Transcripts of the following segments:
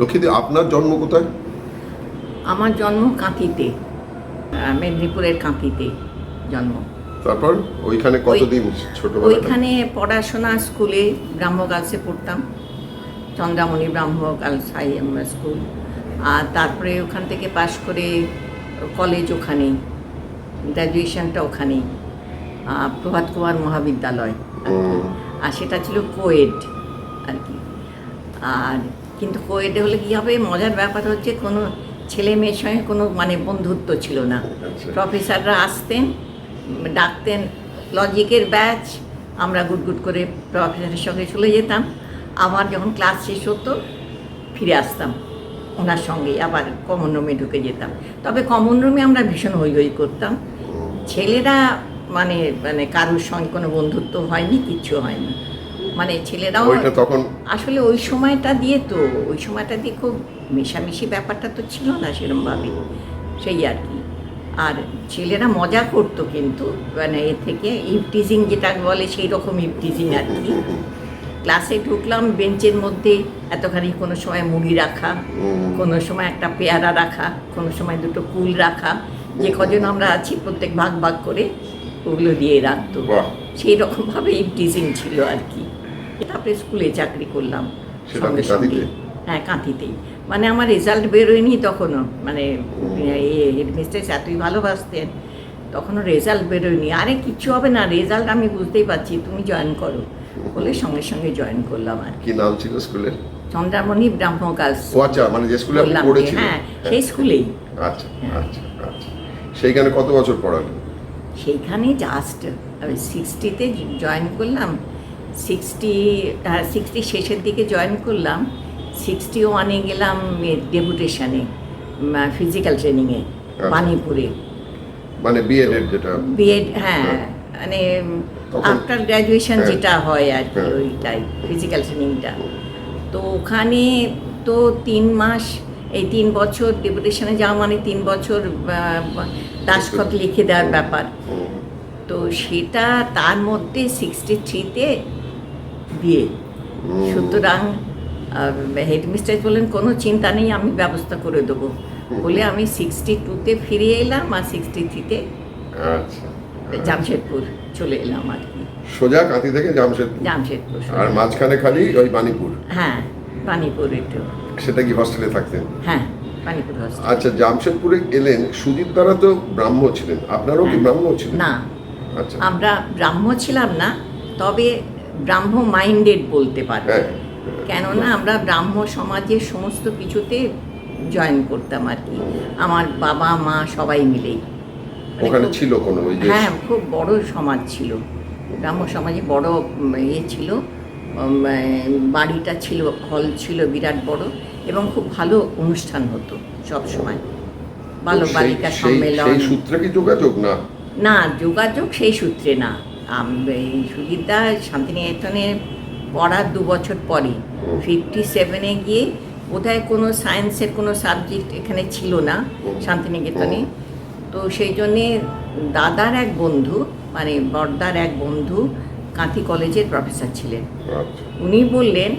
লক্ষ্মীদি আপনার জন্ম কোথায়? আমার জন্ম কাঁথিতে মেদিনীপুরের কাঁথিতে জন্ম। তারপর ওইখানে কতদিন ছোটবেলা ওইখানে পড়াশোনা স্কুলে ব্রাহ্ম গার্লসে পড়তাম Chandramani Brahmo girls high school. আর তারপরে ওখান থেকে পাশ করে কলেজ ওখানেই গ্র্যাজুয়েশনটা ওখানেই প্রভাত কুমার মহাবিদ্যালয় আর সেটা ছিল কোয়েড আর কি। আর কিন্তু কোয়েডে হলে কী হবে? মজার ব্যাপার হচ্ছে কোনো ছেলে মেয়ের সঙ্গে কোনো মানে বন্ধুত্ব ছিল না। আচ্ছা। প্রফেসররা আসতেন ডাকতেন লজিকের ব্যাচ আমরা গুট গুট করে প্রফেসরের সঙ্গে চলে যেতাম। আবার যখন ক্লাস শেষ হতো ফিরে আসতাম ওনার সঙ্গেই আবার কমন রুমে ঢুকে যেতাম। তবে কমন রুমে আমরা ভীষণ হই হই করতাম ছেলেরা মানে মানে কারোর সঙ্গে কোনো বন্ধুত্ব হয়নি কিচ্ছু হয়নি। মানে ছেলেরাও ওইটা তখন আসলে ওই সময়টা দিয়ে তো ওই সময়টা দিয়ে খুব মেশামেশি ব্যাপারটা তো ছিল না সেরমভাবে সেই আর কি। আর ছেলেরা মজা করতো কিন্তু মানে এ থেকে ইফটিজিং যেটা বলে সেই রকম ইফটিজিং আর কি। ক্লাসে ঢুকলাম বেঞ্চের মধ্যে এতখানি কোনো সময় মুড়ি রাখা কোনো সময় একটা পেয়ারা রাখা কোনো সময় দুটো কুল রাখা যে কজন আমরা আছি প্রত্যেক ভাগ ভাগ করে ওগুলো দিয়ে রাখতো। সেই রকমভাবে ইফটিজিং ছিল আর কি। তারপরে স্কুলে চাকরি করলাম সঙ্গে সঙ্গে। হ্যাঁ কাঁথিতেই মানে আমার রেজাল্ট বেরোয়নি তখনও। মানে হেডমিস্ট্রেস এতই ভালোবাসতেন। তখনও রেজাল্ট বেরোয়নি। আরে কিচ্ছু হবে না রেজাল্ট আমি বুঝতেই পারছি তুমি জয়েন করো। বলে সঙ্গে সঙ্গে জয়েন করলাম আর কি। নাম ছিল স্কুলের? চন্দ্রামণি ব্রাহ্ম গার্লস আচ্ছা মানে যে স্কুলে আপনি পড়েছিলেন। হ্যাঁ সেই স্কুলেই। আচ্ছা আচ্ছা আচ্ছা। সেইখানে কত বছর পড়ালেন? সেইখানে জাস্ট সিক্সটিতে জয়েন করলাম। সিক্সটি সিক্সটি শেষের দিকে জয়েন করলাম সিক্সটি ওয়ানে গেলাম ডেপুটেশনে ফিজিক্যাল ট্রেনিংয়ে বানিপুরে মানে বিএড যেটা বিএড হ্যাঁ হ্যাঁ। মানে আফটার গ্র্যাজুয়েশন। যেটা হয় আর কি হ্যাঁ। ওইটাই ফিজিক্যাল ট্রেনিংটা তো ওখানে তো তিন মাস এই তিন বছর ডেপুটেশনে যাওয়া মানে তিন বছর দাসখত লিখে দেওয়ার ব্যাপার তো সেটা তার মধ্যে সিক্সটি থ্রিতে বিয়ে। সুতরাং হেডমিস্ট্রেস বললেন কোনো চিন্তা নেই আমি ব্যবস্থা করে দেবো। বলে আমি সিক্সটি টুতে ফিরে এলাম আর সিক্সটি থ্রিতে আচ্ছা। জামশেদপুর চলে এলাম আর কি। সোজা কাঁথি থেকে জামশেদপুর। জামশেদপুর আর মাঝখানে খালি ওই বাণীপুর। হ্যাঁ পানিপুর একটু। সেটা কি হস্টেলে থাকতেন? হ্যাঁ হস্টেল আচ্ছা জামশেদপুরে এলেন সুদীপ দ্বারা তো ব্রাহ্ম ছিলেন। আপনারও কি হ্যাঁ। ব্রাহ্ম ছিলেন? না আচ্ছা। আমরা ব্রাহ্ম ছিলাম না তবে ব্রাহ্ম মাইন্ডেড বলতে পারি। হ্যাঁ কেননা আমরা ব্রাহ্ম সমাজের সমস্ত কিছুতে জয়েন করতাম আর কি। আমার বাবা মা সবাই মিলেই। মানে ওখানে ছিল কোনো হ্যাঁ খুব বড় সমাজ ছিল। ব্রাহ্ম সমাজে বড় ইয়ে ছিল। বাড়িটা ছিল হল ছিল বিরাট বড়। এবং খুব ভালো অনুষ্ঠান হতো সব সময়। বালক বালিকা সম্মেলন সেই সূত্রে কি যোগাযোগ না? না যোগাযোগ সেই সূত্রে না। এই সুজিতদা শান্তিনিকেতনে পড়ার দু বছর পরে ফিফটি সেভেনে গিয়ে বোধহয় কোনো সায়েন্সের কোনো সাবজেক্ট এখানে ছিল না শান্তিনিকেতনে। তো সেই জন্যে দাদার এক বন্ধু মানে বর্দার এক বন্ধু কাঁথি কলেজের প্রফেসর ছিলেন। আচ্ছা। উনি বললেন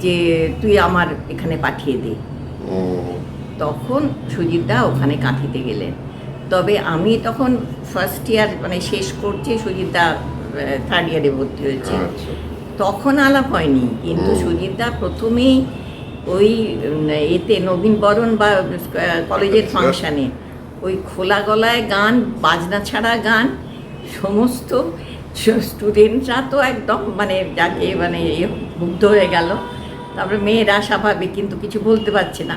যে তুই আমার এখানে পাঠিয়ে দে। তখন সুজিতদা ওখানে কাঁথিতে গেলেন। তবে আমি তখন ফার্স্ট ইয়ার মানে শেষ করছি সুজিতদা থার্ড ইয়ারে ভর্তি হয়েছে আচ্ছা তখন আলাপ হয়নি কিন্তু। সুজিতদা প্রথমেই ওই এতে নবীন বরণ বা কলেজের আচ্ছা। ফাংশানে ওই খোলা গলায় গান বাজনা ছাড়া গান সমস্ত স্টুডেন্টরা তো একদম মানে যাকে মানে মুগ্ধ হয়ে গেল তারপরে মেয়েরা স্বাভাবিক কিন্তু কিছু বলতে পারছে না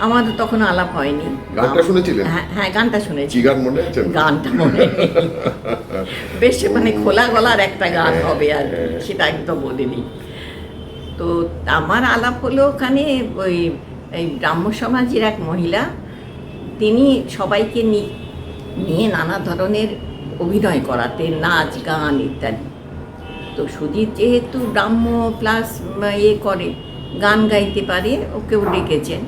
আমাদের তখন আলাপ হয়নি। গানটা শুনেছিলেন? হ্যাঁ হ্যাঁ গানটা শুনেছি। গান মনে আছে? গানটা মনে বেশ মানে খোলা গলার একটা গান হ্যাঁ, হবে আর হ্যাঁ। সেটা একদম বলিনি। তো আমার আলাপ হলো ওখানে ওই এই ব্রাহ্ম সমাজের এক মহিলা। তিনি সবাইকে নিয়ে নানা ধরনের অভিনয় করাতে নাচ গান ইত্যাদি। তো সুজিত যেহেতু ব্রাহ্ম প্লাস ইয়ে করে গান গাইতে পারে ওকেও ডেকেছেন।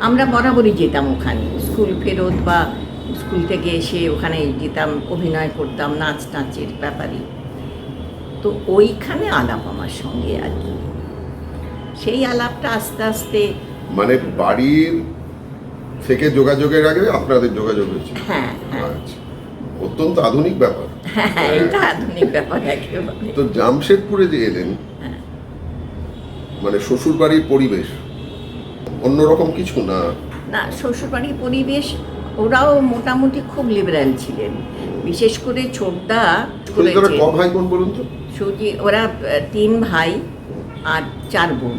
আমরা বরাবরই যেতাম ওখানে। স্কুল ফেরত বা স্কুল থেকে এসে ওখানে যেতাম অভিনয় করতাম নাচ নাচের ব্যাপারে। তো ওইখানে আলাপ আমার সঙ্গে আর কি। সেই আলাপটা আস্তে আস্তে মানে বাড়ির থেকে যোগাযোগের আগে আপনাদের যোগাযোগ হয়েছে হ্যাঁ হ্যাঁ। আচ্ছা। অত্যন্ত আধুনিক ব্যাপার। হ্যাঁ এটা আধুনিক ব্যাপার একেবারে। তো জামশেদপুরে যে এলেন হ্যাঁ। মানে শ্বশুর বাড়ির পরিবেশ অন্যরকম কিছু না? না শ্বশুরবাড়ির পরিবেশ ওরাও মোটামুটি খুব লিবারেল ছিলেন। বিশেষ করে ছোটদা ক ভাই বোন বলুন তো? সুজি ওরা তিন ভাই আর চার বোন।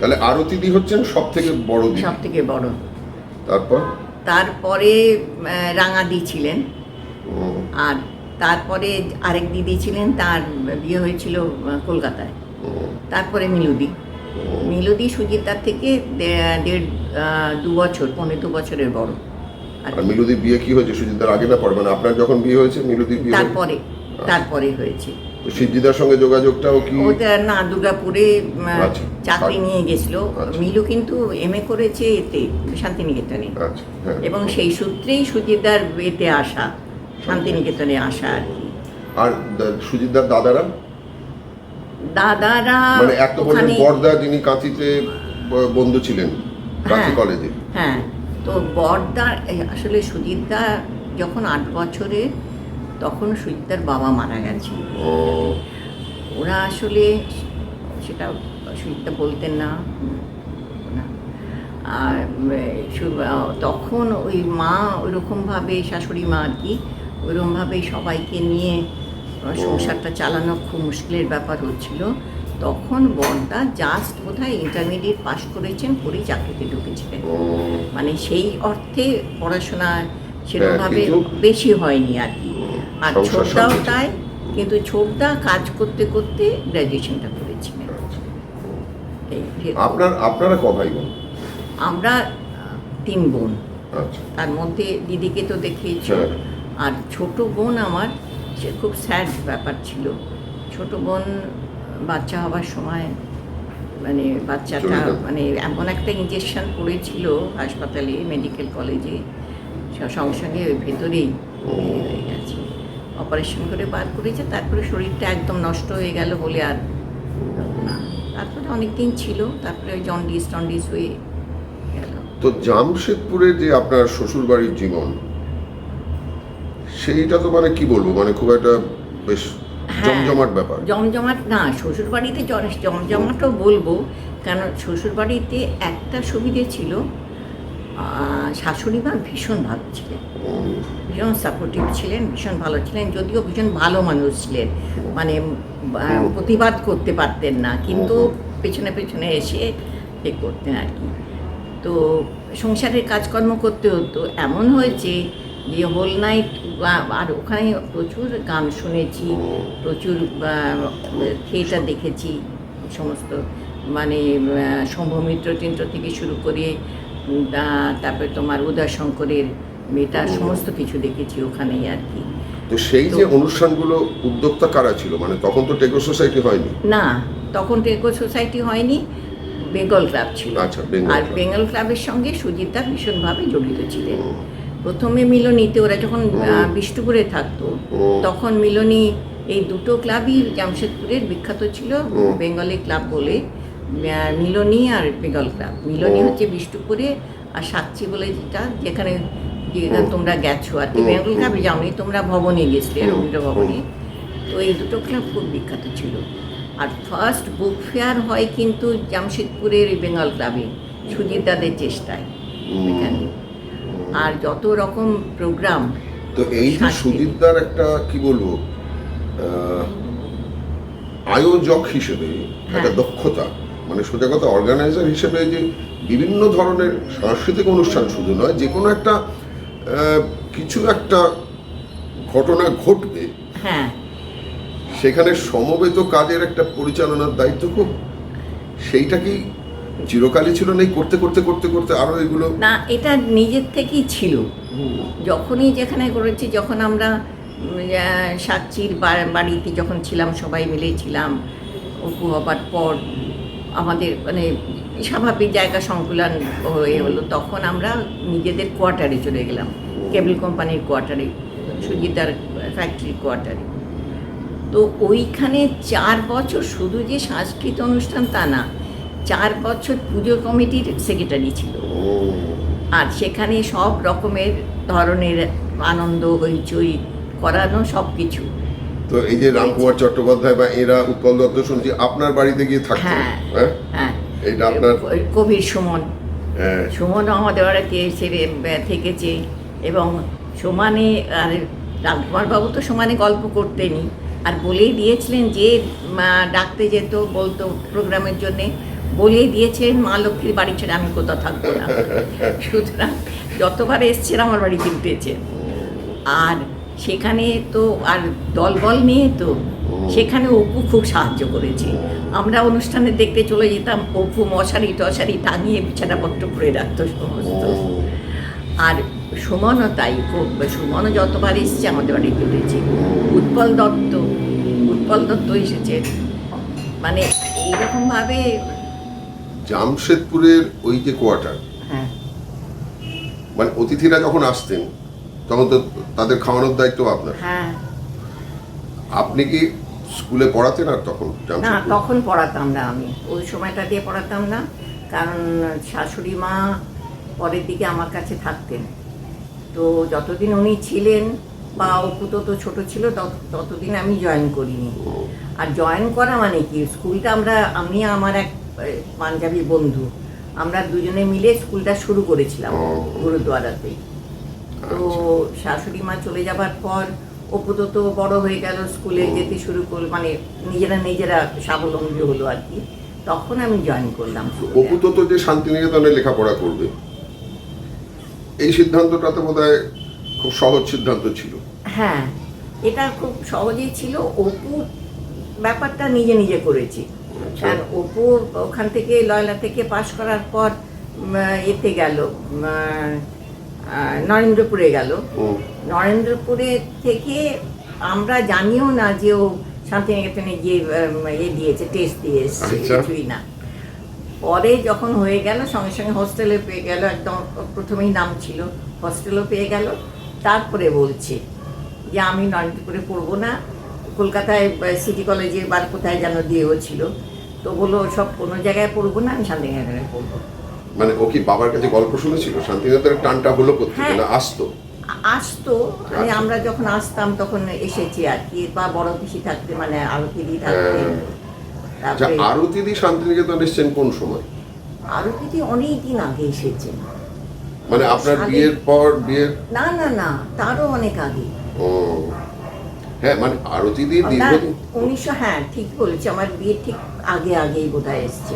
তাহলে আরতি দি হচ্ছেন সব থেকে বড় সব থেকে বড়। তারপর? তারপরে আহ, রাঙাদি ছিলেন। আর তারপরে আরেক দিদি ছিলেন তার বিয়ে হয়েছিল কলকাতায়। তারপরে মিলুদি। মিলুদি সুজিতার থেকে দেড় দু বছর পনেরো দু বছরের বড়। আর বিয়ে কি হয়েছে? সুজিতার আগে না পরে মানে আপনার যখন বিয়ে হয়েছে বিয়ে তারপরে তারপরে হয়েছে। শিবজিদার সঙ্গে যোগাযোগটাও কি? না দুর্গাপুরে আচ্ছা। চাকরি নিয়ে গেছিল। আচ্ছা। মিলু কিন্তু এম এ করেছে এতে শান্তিনিকেতনে। আচ্ছা হ্যাঁ। এবং সেই সূত্রেই সুজিতার এতে আসা শান্তিনিকেতনে আসা আর কি। আর সুজিতদার দাদারা? দাদারা মানে এক ওখানে বর্দা যিনি কাঁথিতে বন্ধু ছিলেন কাঁথি হ্যাঁ। কলেজে হ্যাঁ তো বড়দা আসলে সুজিতদা যখন আট বছরে তখন সুজিতার বাবা মারা গেছে ওরা আসলে সেটা সুজিতা বলতেন না। আর তখন ওই মা ওইরকমভাবে শাশুড়ি মা আর কি ওইরকমভাবে সবাইকে নিয়ে সংসারটা চালানো খুব মুশকিলের ব্যাপার হচ্ছিল। তখন বড়দা জাস্ট বোধহয় ইন্টারমিডিয়েট পাশ করেছেন করেই চাকরিতে ঢুকেছিলেন। মানে সেই অর্থে পড়াশোনা সেরকমভাবে বেশি হয়নি আর কি। আর ছোটদাও তাই কিন্তু ছোটদা কাজ করতে করতে গ্র্যাজুয়েশনটা করেছিলেন। আচ্ছা। আপনার আপনারা ক ভাই বোন? আমরা তিন বোন। আচ্ছা। তার মধ্যে দিদিকে তো দেখিয়েছ। হ্যাঁ। আর ছোট বোন আমার খুব স্যাড ব্যাপার ছিল। ছোট বোন বাচ্চা হবার সময় মানে বাচ্চাটা মানে এমন একটা ইঞ্জেকশন পড়েছিল হাসপাতালে মেডিকেল কলেজে সঙ্গে সঙ্গে ওই ভেতরেই ইয়ে হয়ে গেছে। অপারেশন করে বার করেছে তারপরে শরীরটা একদম নষ্ট হয়ে গেল বলে আর না। তারপরে অনেক দিন ছিল তারপরে ওই জন্ডিস টন্ডিস হয়ে গেল। তো জামশেদপুরে যে আপনার শ্বশুরবাড়ির জীবন সেইটা তো মানে কি বলব? মানে খুব একটা বেশ হ্যাঁ। জমজমাট ব্যাপার। জমজমাট না শ্বশুর বাড়িতে জমজমাটও বলব। কারণ শ্বশুর বাড়িতে একটা সুবিধে ছিল শাশুড়ি মা ভীষণ ভালো ছিলেন। ভীষণ সাপোর্টিভ ছিলেন ভীষণ ভালো ছিলেন যদিও ভীষণ ভালো মানুষ ছিলেন। মানে প্রতিবাদ করতে পারতেন না কিন্তু পেছনে পেছনে এসে এ করতেন আর কি। তো সংসারের কাজকর্ম করতে হতো। এমন হয়েছে যে হোল নাইট আর ওখানে প্রচুর গান শুনেছি প্রচুর থিয়েটার দেখেছি সমস্ত মানে আহ, শম্ভমিত্র টিন্ত্র থেকে শুরু করে তারপরে তোমার উদয় শঙ্করের মেয়েটা সমস্ত কিছু দেখেছি ওখানেই আর কি। তো সেই যে অনুষ্ঠানগুলো উদ্যোক্তা কারা ছিল? মানে তখন তো টেকো সোসাইটি হয়নি। না তখন টেকো সোসাইটি হয়নি বেঙ্গল ক্লাব ছিল। আচ্ছা, আর বেঙ্গল ক্লাবের সঙ্গে সুজিতা ভীষণভাবে জড়িত ছিলেন। প্রথমে মিলনীতে ওরা যখন বিষ্ণুপুরে থাকতো তখন মিলনী এই দুটো ক্লাবই জামশেদপুরের বিখ্যাত ছিল বেঙ্গলি ক্লাব বলে মিলনী আর বেঙ্গল ক্লাব। মিলনী হচ্ছে বিষ্ণুপুরে আর সাতচি বলে যেটা যেখানে তোমরা গেছো আর কি। বেঙ্গল। ক্লাবে যাওনি তোমরা ভবনে গেছিলে রবীন্দ্র ভবনে। তো এই দুটো ক্লাব খুব বিখ্যাত ছিল। আর ফার্স্ট বুক ফেয়ার হয় কিন্তু জামশেদপুরের বেঙ্গল ক্লাবে সুজিত দাদের চেষ্টায় এখানে আর যত রকম প্রোগ্রাম তো এই যে সুদীপদার একটা কি বলব আয়োজক হিসেবে একটা হ্যাঁ। দক্ষতা মানে সোজা কথা অর্গানাইজার হিসেবে যে বিভিন্ন ধরনের সাংস্কৃতিক অনুষ্ঠান শুধু নয় যে কোনো একটা কিছু একটা ঘটনা ঘটবে হ্যাঁ। সেখানে সমবেত কাজের একটা পরিচালনার দায়িত্ব খুব। সেইটা কি চিরকালই ছিল না করতে করতে করতে করতে আরও এগুলো না এটা নিজের থেকেই ছিল। যখনই যেখানে করেছি যখন আমরা বা- বাড়িতে যখন ছিলাম সবাই মিলে ছিলাম অপু হবার পর আমাদের মানে স্বাভাবিক জায়গা সংকুলন হয়ে হলো তখন আমরা নিজেদের কোয়ার্টারে চলে গেলাম। কেবল কোম্পানির কোয়ার্টারে সুজিতার ফ্যাক্টরির কোয়ার্টারে। তো ওইখানে চার বছর শুধু যে সাংস্কৃতিক অনুষ্ঠান তা না চার বছর পুজো কমিটির সেক্রেটারি ছিল। ও। আর সেখানে সব রকমের ধরনের আনন্দ হইচই করানো সব কিছু। তো এই যে রামকুমার চট্টোপাধ্যায় বা এরা উৎপল দত্ত শুনছি আপনার বাড়িতে গিয়ে থাকতেন হ্যাঁ। হ্যাঁ? হ্যাঁ। আপনার কবির সুমন। হ্যাঁ। সুমন আমাদের বাড়িতে বে- থেকেছে এবং সমানে আর রামকুমার বাবু তো সমানে গল্প করতেনই। আর বলেই দিয়েছিলেন যে ডাকতে যেত বলতো প্রোগ্রামের জন্যে। বলেই দিয়েছেন, মা লক্ষ্মীর বাড়ি ছেড়ে আমি কোথাও থাকব না। সুতরাং যতবার এসছেন আমার বাড়িতে উঠেছে আর সেখানে তো, আর দলবল নিয়ে তো, সেখানে অপু খুব সাহায্য করেছে। আমরা অনুষ্ঠানে দেখতে চলে যেতাম, অপু মশারি টশারি টাঙিয়ে বিছানাপত্র করে রাখত সমস্ত। আর সুমনও তাই সুমনও যতবার এসছে আমাদের বাড়িতে উঠেছে উৎপল দত্ত উৎপল দত্ত এসেছে মানে এইরকমভাবে জামশেদপুরের ওই যে কোয়ার্টার হ্যাঁ। মানে অতিথিরা যখন আসতেন তখন তো তাদের খাওয়ানোর দায়িত্ব আপনার। হ্যাঁ। আপনি কি স্কুলে পড়াতেন আর তখন না তখন পড়াতাম না আমি। ওই সময়টা দিয়ে পড়াতাম না কারণ শাশুড়ি মা পরের দিকে আমার কাছে থাকতেন। তো যতদিন উনি ছিলেন বা অপু তো তো ছোটো ছিল তত- ততদিন আমি জয়েন করিনি। আর জয়েন করা মানে কি? স্কুলটা আমরা আমি আমার এক পাঞ্জাবি বন্ধু। আমরা দুজনে মিলে স্কুলটা শুরু করেছিলাম। গুরুদ্বারাতে। তো আচ্ছা। শাশুড়ি মা চলে যাবার পর অপু তো বড় হয়ে গেল স্কুলে যেতে শুরু করল মানে নিজেরা নিজেরা স্বাবলম্বী হলো আর কি। তখন আমি জয়েন করলাম স্কুলে। অপু তো তো যে শান্তিনিকেতনে লেখাপড়া করবে এই সিদ্ধান্তটা তো বোধ খুব সহজ সিদ্ধান্ত ছিল। হ্যাঁ এটা খুব সহজেই ছিল। অপু ব্যাপারটা নিজে নিজে করেছি। কারণ অপু ওখান থেকে লয়লা থেকে পাশ করার পর এতে গেল নরেন্দ্রপুরে গেল। নরেন্দ্রপুরে থেকে আমরা জানিও না যে ও শান্তিনিকেতনে গিয়ে এ দিয়েছে টেস্ট দিয়ে এসছে আচ্ছা। কিছুই না। পরে যখন হয়ে গেল সঙ্গে সঙ্গে হোস্টেলে পেয়ে গেল একদম প্রথমেই নাম ছিল হোস্টেলও পেয়ে গেল। তারপরে বলছে যে আমি নরেন্দ্রপুরে পড়ব না কলকাতায় সিটি কলেজে বা কোথায় যেন দিয়েও ছিল তো বলল সব কোনো জায়গায় পড়ব না আমি শান্তিনিকেতনে পড়ব। মানে ও কি বাবার কাছে গল্প শুনেছিল? শান্তিনিকেতনের টানটা হলো কোথেকে হ্যাঁ। না আসতো? আসতো। মানে আচ্ছা। আমরা যখন আসতাম তখন এসেছি আর কি। বা বড় পিসি থাকতে মানে আরতিদি থাকতেন হ্যাঁ। আচ্ছা তারপরে আরতিদি শান্তিনিকেতন এসছেন কোন সময়? আরতিদি অনেক দিন আগে এসেছেন। মানে আপনার বিয়ের পর বিয়ের না না না তারও অনেক আগে। ও। হ্যাঁ মানে না দীর্ঘদিন উনিশশো হ্যাঁ ঠিক বলেছি আমার বিয়ে ঠিক আগে আগেই বোধহয় এসছে।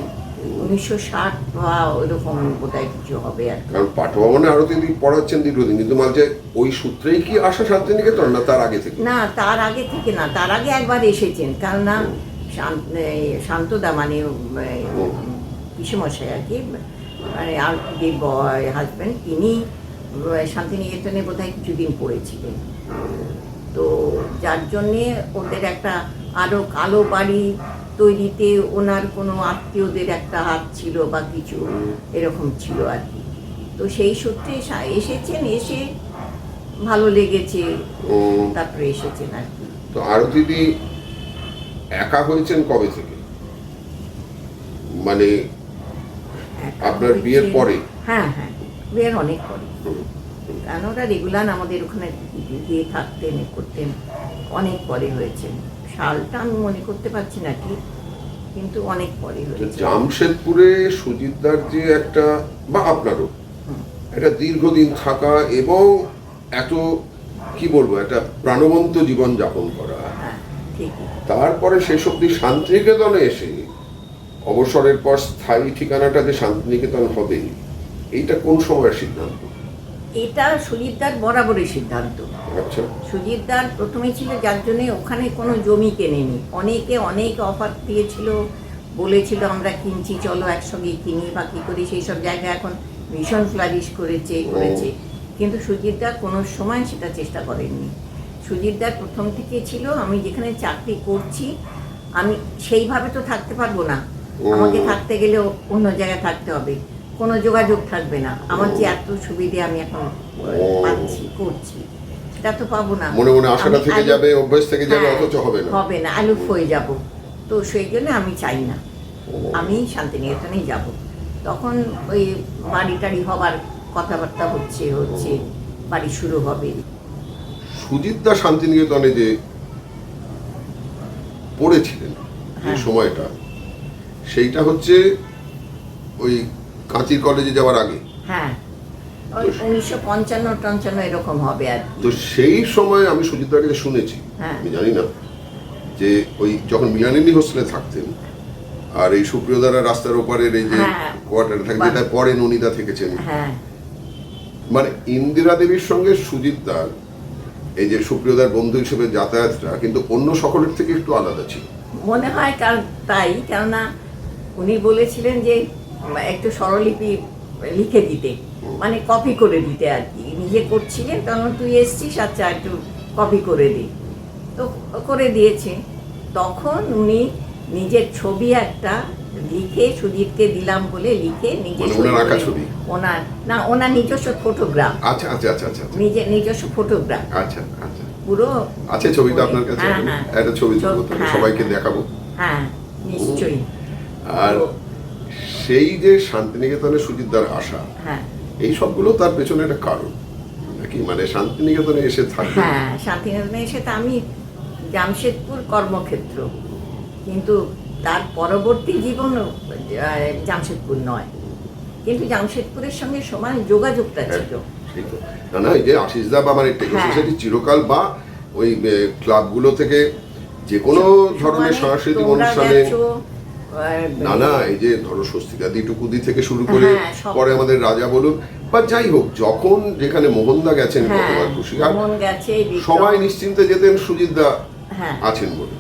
উনিশশো ষাট বা ওইরকম বোধহয় কিছু হবে আর কি। কারণ পাঠভবনে আরতিদি পড়াচ্ছেন দীর্ঘদিন কিন্তু মাঝে ওই সূত্রেই কি আসা শান্তিনিকেতন না তার আগে থেকে? না তার আগে থেকে না তার আগে একবার এসেছেন কারণ না শান্তদা মানে পিসুমশাই আর কি মানে আর যে হাজব্যান্ড তিনি শান্তিনিকেতনে বোধহয় কিছুদিন পড়েছিলেন। তো যার জন্যে ওদের একটা আরও কালো বাড়ি তৈরিতে ওনার কোনো আত্মীয়দের একটা হাত ছিল বা কিছু এরকম ছিল আর কি। তো সেই সূত্রে এসেছেন এসে ভালো লেগেছে তারপরে এসেছেন আর কি। তো আরতিদি একা হয়েছেন কবে থেকে? মানে আপনার বিয়ের পরে? হ্যাঁ হ্যাঁ বিয়ের অনেক পরে। কারণ ওরা রেগুলার আমাদের ওখানে গিয়ে থাকতেন করতেন। অনেক পরে হয়েছে। সালটা আমি মনে করতে পারছি না ঠিক কিন্তু অনেক পরে হয়েছে। জামশেদপুরে সুজিতদার যে একটা বা আপনারও একটা দীর্ঘদিন থাকা এবং এত কি বলব একটা প্রাণবন্ত জীবন যাপন করা। হ্যাঁ তারপরে শেষ অব্দি শান্তিনিকেতনে এসে অবসরের পর স্থায়ী ঠিকানাটা যে শান্তিনিকেতন হবে এইটা কোন সময়ের সিদ্ধান্ত? এটা সুজিতদার বরাবরই সিদ্ধান্ত। আচ্ছা। সুজিতদার প্রথমে ছিল যার জন্যে ওখানে কোনো জমি কেনেনি। অনেকে অনেক অফার দিয়েছিল বলেছিল আমরা কিনছি চলো একসঙ্গে কিনি বা কী করি সেই সব জায়গা এখন ভীষণ ফ্লারিশ করেছে করেছে। কিন্তু সুজিতদার কোনো সময় সেটা চেষ্টা করেননি। সুজিতদার প্রথম থেকে ছিল আমি যেখানে চাকরি করছি আমি সেইভাবে তো থাকতে পারব না। আমাকে থাকতে গেলে অন্য জায়গায় থাকতে হবে। কোনো যোগাযোগ থাকবে না। আমার যে এত সুবিধে আমি এখন পাচ্ছি করছি সেটা তো পাবো না। মনে মনে আশাটা থেকে যাবে অভ্যেস থেকে যাবে হ্যাঁ, অথচ হবে না। হবে না আলুফ হয়ে যাব। তো সেই জন্য আমি চাই না। আমি শান্তিনিকেতনেই যাব। তখন ওই বাড়ি টাড়ি হবার কথাবার্তা হচ্ছে হচ্ছে বাড়ি শুরু হবে। সুজিতদা শান্তিনিকেতনে যে পড়েছিলেন যে হ্যাঁ। সময়টা সেইটা হচ্ছে ওই কাঁচির কলেজে যাওয়ার আগে। হ্যাঁ। উনিশশো পঞ্চান্ন টঞ্চান্ন এরকম হবে আর তো সেই সময় আমি সুজিতদার কাছে শুনেছি হ্যাঁ। আমি জানি না যে ওই যখন মিলানিনী হোস্টেলে থাকতেন আর এই সুপ্রিয়দারা রাস্তার ওপারের এই যে হ্যাঁ। কোয়ার্টারে থাকে যেটা পরে ননিদা থেকেছেন। হ্যাঁ। মানে ইন্দিরা দেবীর সঙ্গে সুজিতদার এই যে সুপ্রিয়দার বন্ধু হিসেবে যাতায়াতটা কিন্তু অন্য সকলের থেকে একটু আলাদা ছিল। মনে হয় কার তাই কেননা উনি বলেছিলেন যে একটু স্বরলিপি লিখে দিতে মানে কপি করে দিতে আর কি। নিজে করছিলেন কারণ তুই এসছিস আচ্ছা একটু কপি করে দি। তো করে দিয়েছে। তখন উনি নিজের ছবি একটা লিখে সুজিতকে দিলাম বলে লিখে নিজে মানে ওনার ছবি? ওনার না ওনার নিজস্ব ফটোগ্রাফ আচ্ছা আচ্ছা আচ্ছা আচ্ছা আচ্ছা। নিজের নিজস্ব ফটোগ্রাফ আচ্ছা আচ্ছা। পুরো আছে ছবিটা আপনার কাছে? হ্যাঁ, হ্যাঁ। একটা ছবি তুলবো হ্যাঁ। সবাইকে দেখাবো। হ্যাঁ নিশ্চয়ই। আর সেই যে শান্তিনিকেতনে সুজিতদার আশা হ্যাঁ। এই সবগুলো তার পেছনে একটা কারণ। নাকি? মানে শান্তিনিকেতনে এসে থাকবে। হ্যাঁ শান্তিনিকেতনে এসে তো আমি জামশেদপুর কর্মক্ষেত্র। কিন্তু তার পরবর্তী জীবনও জামশেদপুর নয়। কিন্তু জামশেদপুরের সঙ্গে সমান যোগাযোগটা ছিল। সেই না না এই যে আশিস দা বা মানে টেকো হ্যাঁ। সোসাইটি চিরকাল বা ওই ক্লাবগুলো থেকে যে কোনো ধরনের সমানে সাংস্কৃতিক অনুষ্ঠানে না না এই যে ধরো স্বস্তিকা দিটুকুদি থেকে শুরু করে হ্যাঁ, পরে আমাদের রাজা বলুন বা যাই হোক যখন যেখানে মোহনদা গেছেন হ্যাঁ কতবার খুশি সবাই নিশ্চিন্তে যেতেন সুজিতদা হ্যাঁ। আছেন বলে।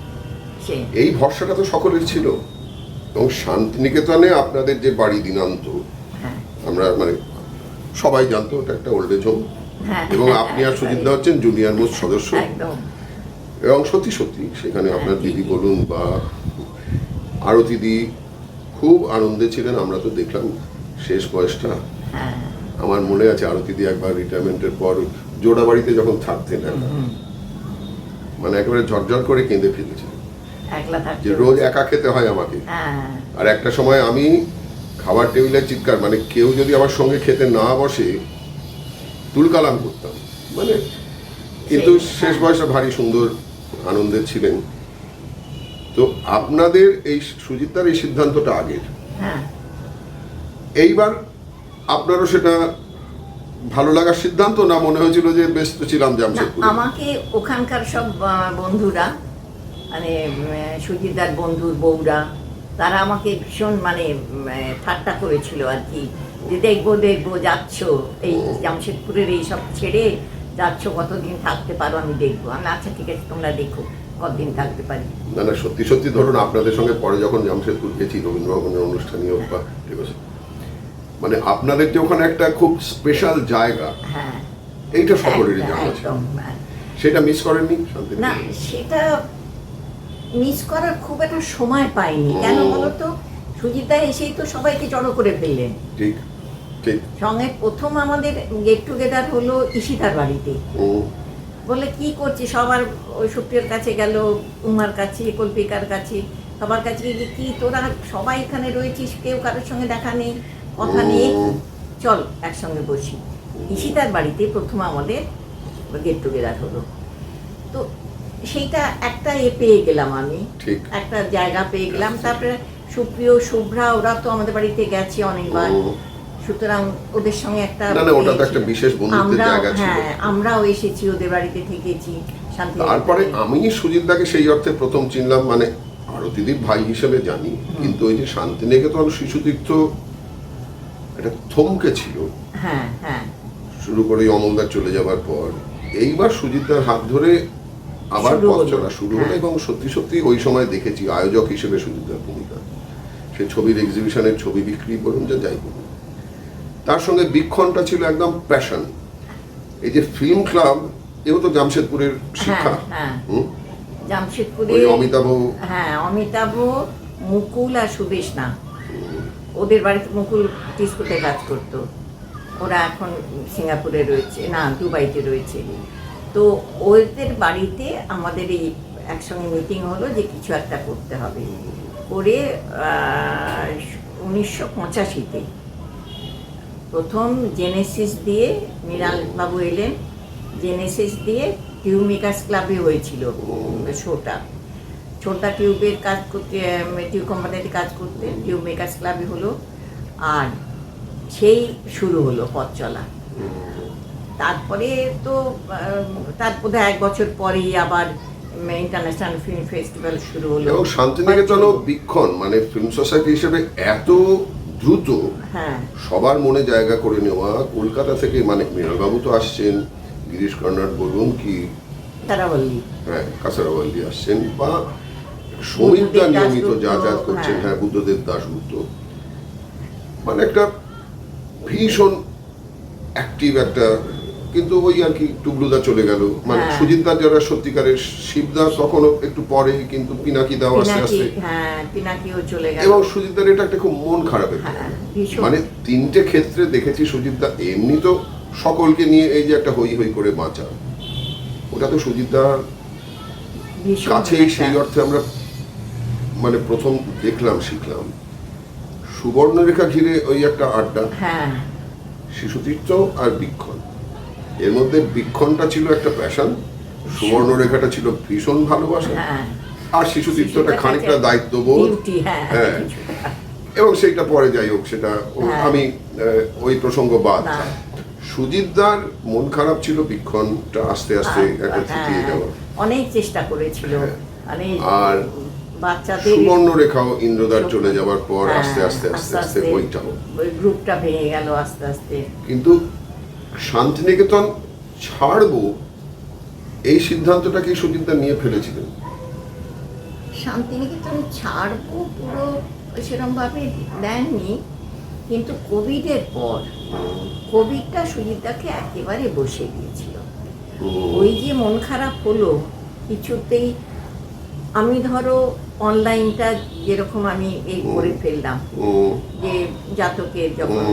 এই ভরসাটা তো সকলের ছিল। এবং শান্তিনিকেতনে আপনাদের যে বাড়ি দিনান্ত আমরা মানে সবাই জানতো ওটা একটা ওল্ড এজ হোম এবং আপনি আর সুজিতদা হচ্ছেন জুনিয়র মোস্ট সদস্য। এবং সত্যি সত্যি সেখানে আপনার দিদি বলুন বা আরতি দি খুব আনন্দে ছিলেন আমরা তো দেখলাম শেষ বয়সটা। হ্যাঁ। আমার মনে আছে আরতি দি একবার রিটায়ারমেন্টের পর জোড়া বাড়িতে যখন থাকতেন মানে একেবারে ঝরঝর করে কেঁদে থাকতে যে রোজ একা খেতে হয় আমাকে। হ্যাঁ। আর একটা সময় আমি খাবার টেবিলে চিৎকার মানে কেউ যদি আমার সঙ্গে খেতে না বসে তুলকালাম করতাম। মানে কিন্তু শেষ হ্যাঁ। বয়সে ভারী সুন্দর আনন্দের ছিলেন। তো আপনাদের এই সুজিতার এই সিদ্ধান্তটা আগের। হ্যাঁ। এইবার আপনারও সেটা ভালো লাগার সিদ্ধান্ত না মনে হয়েছিল যে ব্যস্ত ছিলাম জামশেদপুরে? আমাকে ওখানকার সব বন্ধুরা মানে উম, সুজিতদার বন্ধুর বউরা তারা আমাকে ভীষণ মানে ঠাট্টা করেছিল আর কি। যে দেখব দেখব যাচ্ছ এই জামশেদপুরের এই সব ছেড়ে যাচ্ছ কতদিন থাকতে পারো আমি দেখব। আমি আচ্ছা ঠিক আছে তোমরা দেখো কতদিন থাকতে পারি। না না সত্যি সত্যি ধরুন আপনাদের সঙ্গে পরে যখন জামশেদপুর গেছি রবীন্দ্রভবনের অনুষ্ঠানীয় বা ঠিক আছে। মানে আপনাদের যে ওখানে একটা খুব স্পেশাল জায়গা হ্যাঁ। এইটা সকলেরই জানা হ্যাঁ। সেটা মিস করেননি? না সেটা মিস করার খুব একটা সময় পাইনি। কেন। বলতো? সুজিতা এসেই তো সবাইকে জড়ো করে ফেললেন। ঠিক। সঙ্গে প্রথম আমাদের গেট টুগেদার হলো ইশিতার বাড়িতে। বলে কি করছি? সবার ওই সুপ্রিয়র কাছে গেল উমার কাছে কল্পিকার কাছে। সবার কাছে গিয়ে কি তোরা সবাই এখানে রয়েছিস? কেউ কারোর সঙ্গে দেখা নেই কথা নেই। চল একসঙ্গে বসি। ইশিতার বাড়িতে প্রথম আমাদের গেট টুগেদার হলো। তো সেইটা একটা এ পেয়ে গেলাম আমি। একটা জায়গা পেয়ে গেলাম। তারপরে সুপ্রিয় শুভ্রা ওরা তো আমাদের বাড়িতে গেছে অনেকবার। সুতরাং ওদের সঙ্গে একটা না না ওটা তো একটা বিশেষ বন্ধুত্বের আমরাও জায়গা ছিল। হ্যাঁ আমরাও এসেছি ওদের বাড়িতে থেকেছি তারপরে আমি সেই অর্থে প্রথম চিনলাম মানে আরতিদির ভাই হিসেবে জানি কিন্তু ওই যে শান্তিনিকেতন শিশুতীর্থ একটা থমকে ছিল। হ্যাঁ হ্যাঁ। শুরু করে অমলদার চলে যাবার পর এইবার সুজিতদার হাত ধরে আবার পথ চলা শুরু হলো। এবং সত্যি সত্যি ওই সময় দেখেছি আয়োজক হিসেবে সুজিতদার ভূমিকা। সে ছবির এক্সিবিশনের ছবি বিক্রি বলুন যা যাই বলুন তার সঙ্গে বীক্ষণটা ছিল একদম প্যাশন এই যে ফিল্ম ক্লাব এও তো জামশেদপুরের শিক্ষা। হ্যাঁ, হ্যাঁ। জামশেদপুরে অমিতাভ হ্যাঁ অমিতাভ মুকুল আর সুদেশনা ওদের বাড়িতে মুকুল টিস্কুতে কাজ করতো। ওরা এখন সিঙ্গাপুরে রয়েছে না দুবাইতে রয়েছে। তো ওদের বাড়িতে আমাদের এই একসঙ্গে মিটিং হলো যে কিছু একটা করতে হবে। করে উনিশশো পঁচাশিতে প্রথম জেনেসিস দিয়ে মৃণাল বাবু এলেন। জেনেসিস দিয়ে টিউব মেকার্স ক্লাবে হয়েছিল শোটা। ছোটা টিউবের কাজ করতে টিউব কোম্পানিতে কাজ করতে টিউব মেকার্স ক্লাবে হলো। আর সেই শুরু হলো পথ চলা। তারপরে তো তার বোধহয় এক বছর পরেই আবার ইন্টারন্যাশনাল ফিল্ম ফেস্টিভ্যাল শুরু হলো। এবং শান্তিনিকেতনও বিক্ষণ মানে ফিল্ম সোসাইটি হিসেবে এত দ্রুত হ্যাঁ। সবার মনে জায়গা করে নেওয়া। কলকাতা থেকে মানে মৃণালবাবু তো আসছেন গিরিশ কর্নাট বলুন কি? হ্যাঁ কাসারাওয়াল্লি আসছেন বা সমীরদা নিয়মিত যাতায়াত করছেন হ্যাঁ। হ্যাঁ বুদ্ধদেব দাশগুপ্ত মানে একটা ভীষণ অ্যাক্টিভ একটা কিন্তু ওই আর কি টুবলুদা চলে গেল। মানে হ্যাঁ। সুজিতদা যারা সত্যিকারের শিবদা তখনও একটু পরে কিন্তু পিনাকি দাও আস্তে আস্তে। হ্যাঁ পিনাকিও চলে গেল। এবং সুজিতদার এটা একটা খুব মন খারাপের ব্যাপার। হ্যাঁ মানে তিনটে ক্ষেত্রে দেখেছি সুজিতদা এমনি তো সকলকে নিয়ে এই যে একটা হই হই করে বাঁচা ওটা তো সুজিতদার ভীষণ কাছেই সেই অর্থে আমরা মানে প্রথম দেখলাম শিখলাম। সুবর্ণরেখা ঘিরে ওই একটা আড্ডা। শিশুতীর্থ আর বীক্ষণ। এর মধ্যে বীক্ষণটা ছিল একটা প্যাশন সুবর্ণরেখাটা ছিল ভীষণ ভালোবাসা আর শিশু শিশুতীর্থটা খানিকটা দায়িত্ববোধ ডিউটি হ্যাঁ হ্যাঁ। এবং সেইটা পরে যাই হোক সেটা হ্যাঁ। আমি ওই প্রসঙ্গ বাদ। সুজিতদার মন খারাপ ছিল বীক্ষণটা আস্তে আস্তে একটা হ্যাঁ, যাওয়া অনেক চেষ্টা করেছিল হ্যাঁ। মানে আর বাচ্চাদের সুবর্ণরেখাও ইন্দ্রদার চলে যাওয়ার পর হ্যাঁ, আস্তে আস্তে আস্তে আস্তে ওইটাও ওই গ্রুপটা ভেঙে গেল আস্তে আস্তে কিন্তু শান্তিনিকেতন ছাড়বো এই সিদ্ধান্তটা কি সুজিতদা নিয়ে ফেলেছিলেন? শান্তিনিকেতন ছাড়বো পুরো সেরমভাবে দেননি কিন্তু কোভিডের পর কোভিডটা সুজিতদাকে একেবারে বসে দিয়েছিল। ওই যে মন খারাপ হলো কিছুতেই আমি ধরো অনলাইনটা যেরকম আমি এই করে ফেললাম যে জাতকে যখন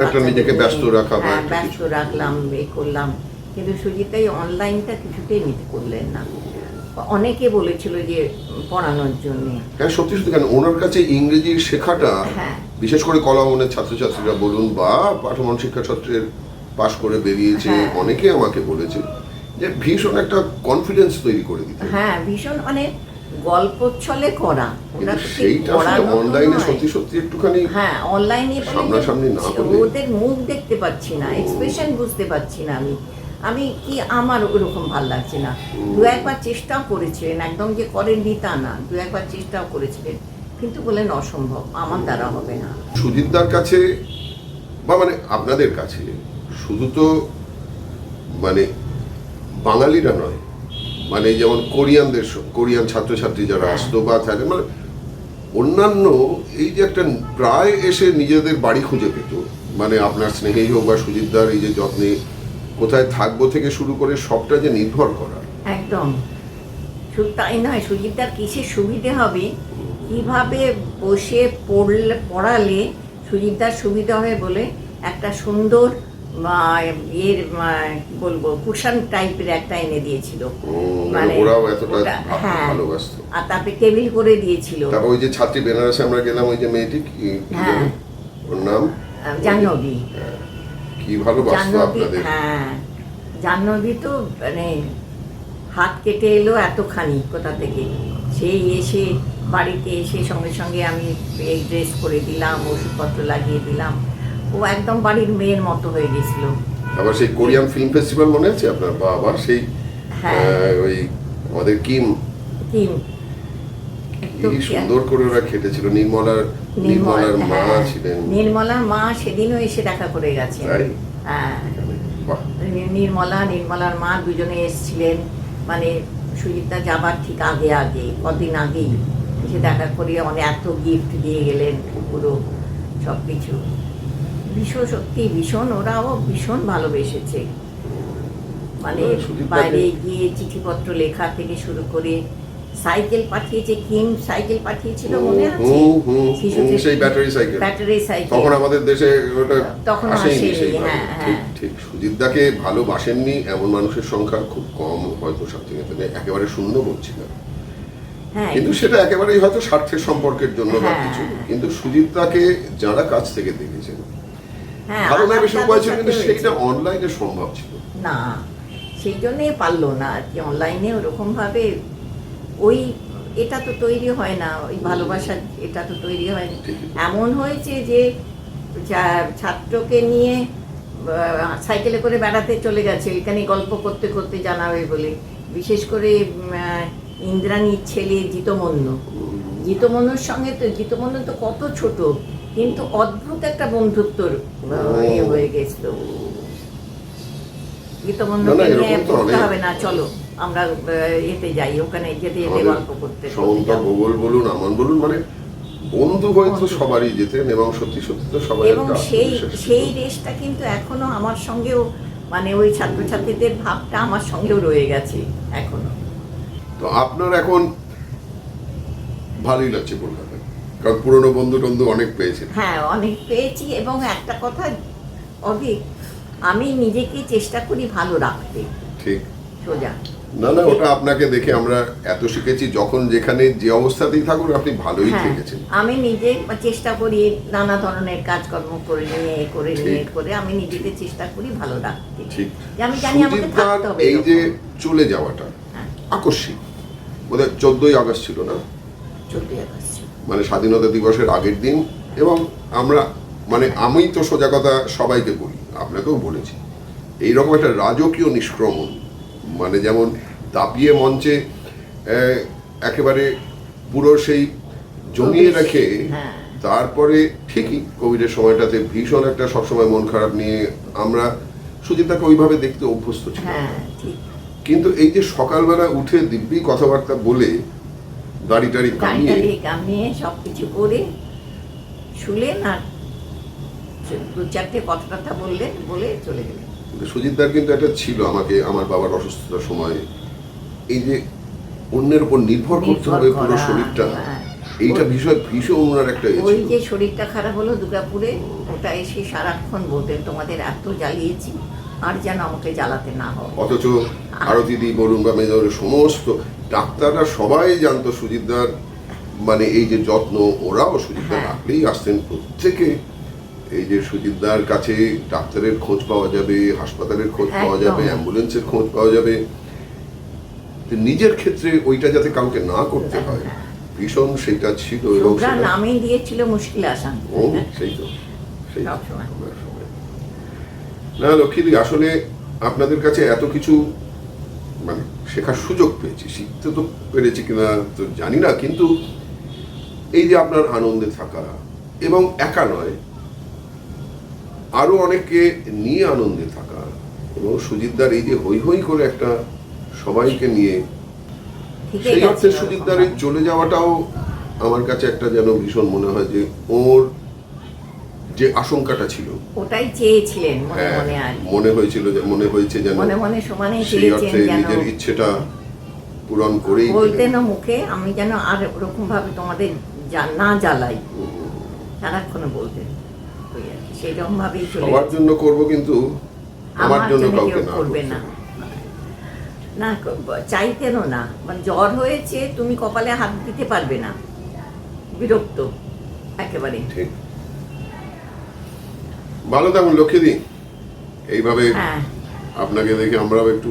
একটা নিজেকে ব্যস্ত রাখা হ্যাঁ, ব্যস্ত রাখলাম এ করলাম। কিন্তু সুজিতাই অনলাইনটা কিছুতেই নিতে করলেন না। অনেকে বলেছিল যে পড়ানোর জন্য। হ্যাঁ সত্যি সত্যি কেন? ওনার কাছে ইংরেজি শেখাটা হ্যাঁ। বিশেষ করে কলামনের ছাত্রছাত্রীরা বলুন বা পাঠমান শিক্ষা ছাত্রের পাশ করে বেরিয়েছে হ্যাঁ। অনেকে আমাকে বলেছে যে ভীষণ একটা কনফিডেন্স তৈরি করে দিতে হ্যাঁ ভীষণ মানে গল্প ছলে করা ওটা সেইটা অনলাইনে সত্যি সত্যি একটুখানি হ্যাঁ অনলাইনে সামনাসামনি না ওদের মুখ দেখতে পাচ্ছি না এক্সপ্রেশন বুঝতে পারছি না আমি। আমি কি আমার ওরকম ভালো লাগছে না? দু একবার চেষ্টাও করেছিলেন একদম যে করেননি তা না। দু একবার চেষ্টাও করেছিলেন কিন্তু বললেন অসম্ভব আমার দ্বারা হবে না। সুজিতদার কাছে বা মানে আপনাদের কাছে শুধু তো মানে বাঙালিরা নয় মানে যেমন কোরিয়ানদের কোরিয়ান ছাত্রছাত্রী যারা হ্যাঁ। আসতো বা থাকে মানে অন্যান্য এই যে একটা প্রায় এসে নিজেদের বাড়ি খুঁজে পেত। মানে আপনার স্নেহেই হোক বা সুজিতদার এই যে যত্নে কোথায় থাকব থেকে শুরু করে সবটা যে নির্ভর করা। একদম। শুধু তাই নয় সুজিতদার কিসের সুবিধে হবে? কীভাবে বসে পড়লে পড়ালে সুজিতদার সুবিধা হবে বলে একটা সুন্দর এর বলব কুশন টাইপের একটা এনে দিয়েছিল। মানে ওরাও এতটা হ্যাঁ। ভালোবাসত। আর তারপরে টেবিল করে দিয়েছিল। তারপর ওই যে ছাত্রী বেনারসে আমরা গেলাম ওই যে মেয়েটি কি কি হ্যাঁ। ওর নাম? জাহ্নবী। কি ভালোবাসতো আপনাদের? হ্যাঁ। জাহ্নবী তো মানে হাত কেটে এলো এতখানি কোথা থেকে। সেই এসে বাড়িতে এসে সঙ্গে সঙ্গে আমি এই ড্রেস করে দিলাম ওষুধপত্র লাগিয়ে দিলাম। ও একদম বাড়ির মেয়ের মতো হয়ে গেছিল। আবার সেই কোরিয়ান ফিল্ম ফেস্টিভ্যাল মনে আছে আপনার? বাবা সেই হ্যাঁ। ওই আমাদের কিম। কি কি সুন্দর করে ওরা খেটেছিল। নির্মলার নির্মলার মা হ্যাঁ, ছিলেন। নির্মলার মা সেদিনও এসে দেখা করে গেছে। হ্যাঁ। নির্মলা নির্মলার মা দুজনে এসেছিলেন। মানে সুজিতা যাবার ঠিক আগে আগে কদিন আগেই। এসে দেখা করিয়ে মানে এত গিফট দিয়ে গেলেন পুরো সব কিছু ভীষণ সত্যি ভীষণ ওরাও ভীষণ ভালোবেসেছে। মানে বাইরে গিয়ে চিঠিপত্র লেখা থেকে শুরু করে সাইকেল পাঠিয়েছে কিম সাইকেল পাঠিয়েছিল মনে আছে? শিশুদের- সেই ব্যাটারি সাইকেল। ব্যাটারি সাইকেল তখন আমাদের দেশে ওটা তখন আসেনি হ্যাঁ, হ্যাঁ। ঠিক সুজিতদাকে ভালোবাসেননি এমন মানুষের সংখ্যা খুব কম হয়তো শান্তিনিকেতনে একেবারে শূন্য বলছি না হ্যাঁ কিন্তু সেটা একেবারেই হয়তো স্বার্থের সম্পর্কের জন্য বা হ্যাঁ। কিছু। কিন্তু সুজিতদাকে যারা কাছ থেকে দেখেছেন আলাপ বেশি উপায় ছিল কিন্তু হয়েছে। অনলাইনে সম্ভব ছিল। না সেই জন্যই পারল না আর কি অনলাইনে ওরকম ভাবে ওই এটা তো তৈরি হয় না ওই ভালোবাসা এটা তো তৈরি হয় না। এমন হয়েছে যে ছাত্রকে নিয়ে সাইকেলে করে বেড়াতে চলে গেছে এখানে গল্প করতে করতে জানাবে বলে। বিশেষ করে ইন্দ্রাণীর ছেলে জিতমন্য জিতমন্যুর সঙ্গে তো জিতমন্য তো কত ছোট। কিন্তু অদ্ভুত একটা বন্ধুত্বর হয়ে গেছিল। না, নিয়ে বলতে হবে না চলো আমরা এতে যাই ওখানে যেতে যেতে গল্প করতে করতে সমন্তা বলুন আমন বলুন মানে বন্ধু হয়তো সবারই যেতেন এবং সত্যি সত্যি তো সবাই এবং সেই সেই রেসটা কিন্তু এখনও আমার সঙ্গেও মানে ওই ছাত্রছাত্রীদের ভাবটা আমার সঙ্গেও রয়ে গেছে এখনও। তো আপনার এখন ভালোই লাগছে কলকাতায়? কারণ পুরনো বন্ধু টন্ধু অনেক পেয়েছেন হ্যাঁ অনেক পেয়েছি এবং একটা কথা অধিক আমি নিজেকে চেষ্টা করি ভালো রাখতে। ঠিক। সোজা। না না ওটা আপনাকে দেখে আমরা এত শিখেছি যখন যেখানে যে অবস্থাতেই থাকুন আপনি ভালোই হ্যাঁ থেকেছেন। আমি নিজে চেষ্টা করি নানা ধরনের কাজকর্ম করে নিয়ে এ করে নিয়ে করে আমি নিজেকে চেষ্টা করি ভালো রাখতে। ঠিক। আমি জানি আমাকে থাকতে হবে এই যে চলে যাওয়াটা হ্যাঁ। আকস্মিক। বোধহয় চোদ্দই আগস্ট ছিল না? চলতে যাচ্ছে মানে স্বাধীনতা দিবসের আগের দিন এবং আমরা মানে আমি তো সোজা কথা সবাইকে বলি আপনাকেও বলেছি। এইরকম একটা রাজকীয় নিষ্ক্রমণ মানে যেমন দাপিয়ে মঞ্চে একেবারে পুরো সেই জমিয়ে রেখে হ্যাঁ। তারপরে ঠিকই কোভিডের সময়টাতে ভীষণ একটা সবসময় মন খারাপ নিয়ে আমরা সুজিতাকে ওইভাবে দেখতে অভ্যস্ত ছিলাম। হ্যাঁ কিন্তু এই যে সকালবেলা উঠে দিব্যি কথাবার্তা বলে দাড়ি টাড়ি কামিয়ে কামিয়ে সব কিছু করে শুলেন আর দু চারটে কথা টথা বললেন বলে চলে গেলেন। সুজিতদার কিন্তু একটা ছিল আমাকে আমার বাবার অসুস্থতার সময়। এই যে অন্যের উপর নির্ভর করতে হবে পুরো শরীরটা হ্যাঁ। এইটা ভীষণ ভীষণ ওনার একটা ওই যে শরীরটা খারাপ হলো দুর্গাপুরে ওটা এসে সারাক্ষণ বলতেন তোমাদের এত জ্বালিয়েছি আর যেন আমাকে জ্বালাতে না হয়। অথচ আরতি দি বলুন বা সমস্ত ডাক্তাররা সবাই জানতো সুজিতদার মানে এই যে যত্ন ওরাও সুজিতদার হ্যাঁ। রাখলেই আসতেন প্রত্যেকে। এই যে সুজিতদার কাছে ডাক্তারের খোঁজ পাওয়া যাবে হাসপাতালের খোঁজ পাওয়া যাবে অ্যাম্বুলেন্সের খোঁজ পাওয়া যাবে। তো নিজের ক্ষেত্রে ওইটা যাতে কাউকে না করতে হয়। ভীষণ সেটা ছিল এবং শুভ্রা দিয়েছিল মুশকিল আসান। ও সেই তো। সেই। না লক্ষ্মীদি আসলে আপনাদের কাছে এত কিছু মানে শেখার সুযোগ পেয়েছি শিখতে তো পেরেছি কিনা তো জানি না কিন্তু এই যে আপনার আনন্দে থাকা এবং একা নয় আরও অনেককে নিয়ে আনন্দে থাকা এবং সুজিতদার এই যে হই হই করে একটা সবাইকে নিয়ে সেই অর্থে ওরকম সুজিতদার এই ভাবে। চলে যাওয়াটাও আমার কাছে একটা যেন ভীষণ মনে হয় যে ওর যে আশঙ্কাটা ছিল। ওটাই চেয়েছিলেন মনে হ্যাঁ, মনে আর মনে হয়েছিল যে মনে হয়েছে যেন মনে মনে সমানে চেয়েছেন যেন নিজের ইচ্ছেটা পূরণ করেই বলতেনও মুখে আমি যেন আর ওরকম ভাবে তোমাদের না জ্বালাই। সারাক্ষণ কি, সেরকম ভাবেই চলে সবার জন্য করব কিন্তু আমার জন্য কাউকে না করবে না। না চাইতেনও না? মানে জ্বর হয়েছে তুমি কপালে হাত দিতে পারবে না। বিরক্ত একেবারে। ঠিক। ভালো থাকুন লক্ষ্মী দিন এইভাবে হ্যাঁ। আপনাকে দেখে আমরাও একটু